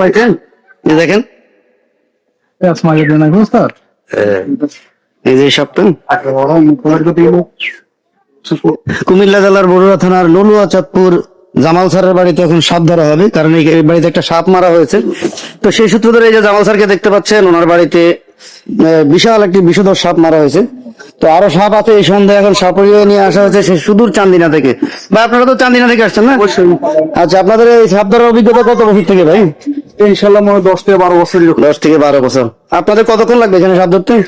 পাইছেন? দেখেন। কুমিল্লা জেলার বড়ুয়া থানার নলুয়া চাঁদপুর জামাল স্যারের বাড়িতে এখন সাপ ধরা হবে কারণ এই বাড়িতে একটা সাপ মারা হয়েছে। তো সেই সূত্র ধরে এই যে জামাল স্যারকে দেখতে পাচ্ছেন ওনার বাড়িতে বিশাল একটি বিষধর সাপ মারা হয়েছে। তো আরও সাপ আছে এই সন্ধ্যায় এখন সাপড়িয়ে নিয়ে আসা হয়েছে সে সুদূর চান্দিনা থেকে। ভাই আপনারা তো চান্দিনা থেকে আসছেন না? আচ্ছা আপনাদের এই সাপ ধরার অভিজ্ঞতা কত বছর থেকে ভাই? ইনশাল্লাহ মনে দশ থেকে বারো বছর দশ থেকে বারো বছর। আপনাদের কতক্ষণ লাগবে এখানে সাপ ধরতে?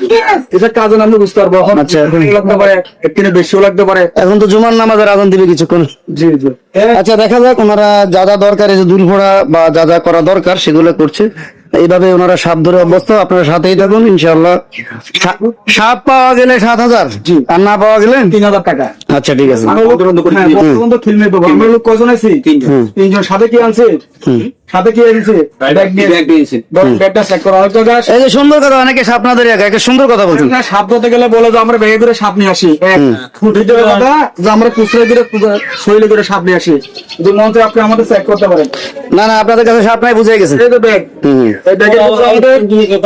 এটা কাজে নামলে বুঝতে পারব এখন। আচ্ছা। লাগতে পারে একদিনে বেশিও লাগতে পারে। এখন তো জুমার নামাজের আজান দিবে কিছুক্ষণ। জি জি। আচ্ছা দেখা যাক ওনারা যা যা দরকার এই যে দুর্ঘোড়া বা যা যা করা দরকার সেগুলো করছে। এইভাবে ওনারা সাপ ধরে অভ্যস্ত আপনারা সাথেই থাকুন ইনশাল্লাহ সাপ পাওয়া গেলে সাত হাজার জি। আর না পাওয়া গেলে তিন হাজার টাকা। আচ্ছা ঠিক আছে। আমরা লোক- হ্যাঁ, কজন আছি? তিনজন। সাথে কি আনছে। সাথে কি আনছে ব্যাগ নিয়ে ব্যাগটা চেক করা অনেক এই যে সুন্দর কথা অনেকে সাপ না ধরে একা একা সুন্দর কথা বলছেন। সাপ ধরতে গেলে বলে যে আমরা ব্যাগে করে সাপ নিয়ে আসি। এক দ্বিতীয় কথা যে আমরা খুচরা করে শৈলী করে সাপ নিয়ে আসি। যদি আপনি আমাদের চেক করতে পারেন। না না আপনাদের কাছে সাপ নাই বুঝে গেছে এই তো ব্যাগ এই ব্যাগের আমাদের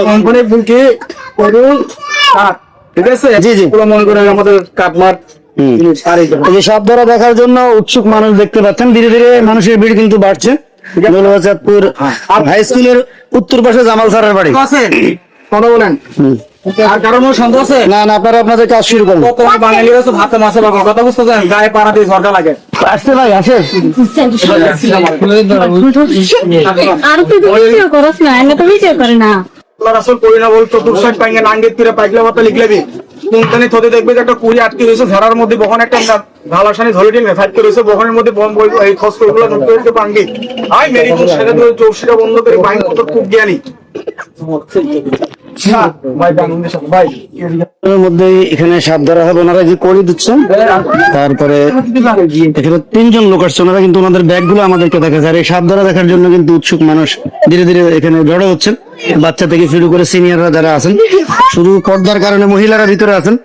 কোম্পানি বুকি করুন ঠিক আছে? জি, জি। পুরো মনে করেন আমাদের আর এই দেখুন। এই যে সাপ ধরা দেখার জন্য উৎসুক মানুষ দেখতে পাচ্ছেন। ধীরে ধীরে মানুষের ভিড় কিন্তু বাড়ছে। নলবাচাঁদপুর হাই স্কুলের উত্তর পাশে জামাল স্যারের বাড়ি। আছে। কথা বলেন। হুম। আর কারণ সন্দেহ আছে? না না আপনারা আপনাদের কাজ শুরু করুন তোমার বাঙালিরা তো ভাতে মাছে বাবা কথা বুঝতেছেন গায়ে পাড়া দিয়ে ঝরকা লাগে। আসছে ভাই আসে। আর তুই ভিডিও করস না এনে তো ভিডিও করে না আল্লাহ করি না বলতো তোর সাইড নাঙ্গের তীরে পাইকলা কথা লিখলেবি কোনখানে থতে দেখবে যে একটা কুড়ি আটকে রয়েছে ঝাড়ার মধ্যে বহন একটা ভালাসানি ধরে ফাইট রয়েছে, বহনের মধ্যে বম এই গুলো ধরতে হচ্ছে পাঙ্গি আই মেরি সেটা চৌশিটা বন্ধ করে বাইন কত খুব জ্ঞানী। হ্যাঁ, বাচ্চা থেকে শুরু করে সিনিয়ররা যারা আছেন শুধু পর্দার কারণে মহিলারা ভিতরে আছেন।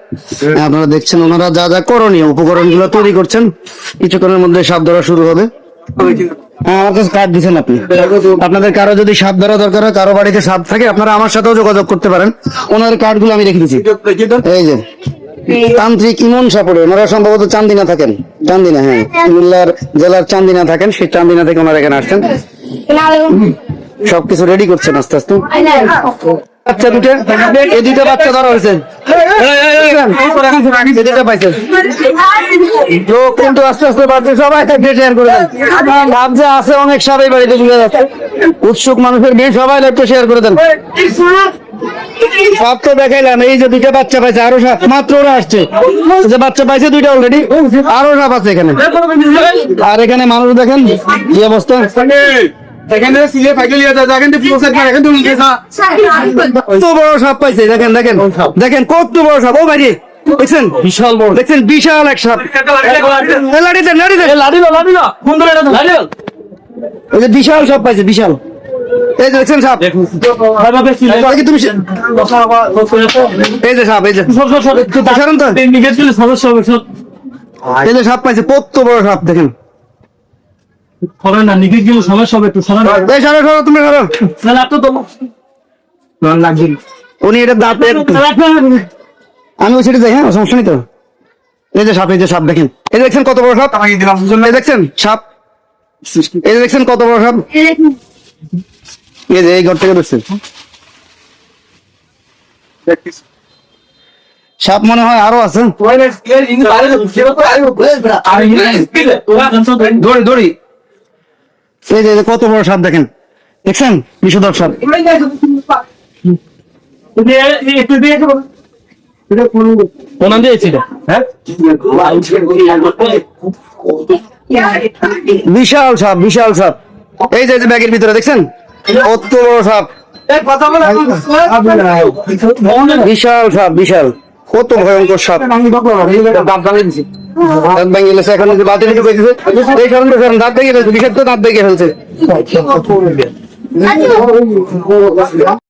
আপনারা দেখছেন ওনারা যা যা করণীয় উপকরণগুলো তৈরি করছেন। কিছুক্ষণের মধ্যে সাপ ধরা শুরু হবে। হ্যাঁ আমার কাছে কার্ড দিচ্ছেন আপনি। আপনাদের কারও যদি সাপ ধরা দরকার হয় কারও বাড়িতে সাপ থাকে আপনারা আমার সাথেও যোগাযোগ করতে পারেন। ওনার কার্ডগুলো আমি রেখে দিচ্ছি এই যে তান্ত্রিক ইমন সাপড়ে ওনারা সম্ভবত চান্দিনা থাকেন। চান্দিনা হ্যাঁ কুমিল্লার জেলার চান্দিনা থাকেন সেই চান্দিনা থেকে ওনারা এখানে আসছেন। সবকিছু রেডি করছেন আস্তে আস্তে। বাচ্চা দুটো। এই দুটো বাচ্চা ধরা হয়েছে। পাইছেন। লোক কিন্তু আস্তে আস্তে বাড়ছে সবাই শেয়ার করে দেন। লাভ যে আছে অনেক সবাই বাড়িতে যাচ্ছে। উৎসুক মানুষের সবাই শেয়ার করে দেন। সব তো দেখাইলাম এই যে দুইটা বাচ্চা পাইছে আরও সাপ মাত্র ওরা আসছে। যে বাচ্চা পাইছে দুইটা অলরেডি আরও সাপ আছে এখানে। আর এখানে মানুষ দেখেন কি অবস্থা? থেকে সিলে পাইকে লিয়ে যায় এখান থেকে প্রসেস করে এখান থেকে উঠে যা কত বড় সাপ পাইছে দেখেন দেখেন। দেখেন কত বড় সাপ। ও ভাই দেখছেন? বিশাল বড়। দেখছেন বিশাল এক সাপ। দেন দেন। লাড়ি না লাড়ি না কোন লাড়ি এই যে বিশাল সাপ পাইছে বিশাল। এই যে দেখছেন সাপ। তুমি এই যে সাপ এই যে। সারান তো নিগেট দিলে সমস্যা হবে সব এই যে সাপ পাইছে কত বড় সাপ দেখেন। না দিলে সমস্যা হবে একটু সরান। এই সারো সারো তুমি সারো না লাভ তো তো না লাগবে উনি এটা দাঁত আমি ওই সাইডে যাই হ্যাঁ সমস্যা নেই তো। এই যে সাপ এই যে সাপ দেখেন। এই দেখছেন কত বড় সাপ? আমাকে দিলাম এই দেখছেন সাপ? এই দেখছেন কত বড় সাপ? এই যে এই ঘর থেকে দেখছেন সাপ মনে হয় আরও আছে। দড়ি দড়ি এই যে কত বড় সাপ দেখেন? দেখছেন? বিষধর সাপ। হ্যাঁ? বিশাল সাপ বিশাল সাপ। এই যে এই যে ব্যাগের ভিতরে দেখছেন? কত বড় সাপ। বিশাল সাপ বিশাল। কত ভয়ঙ্কর সাপ। দাঁত ভেঙে গেছে এখন যে বাতিল ঢুকে গেছে এই কারণে দেখেন দাঁত ভেঙে গেছে বিষাক্ত দাঁত ভেঙে ফেলছে।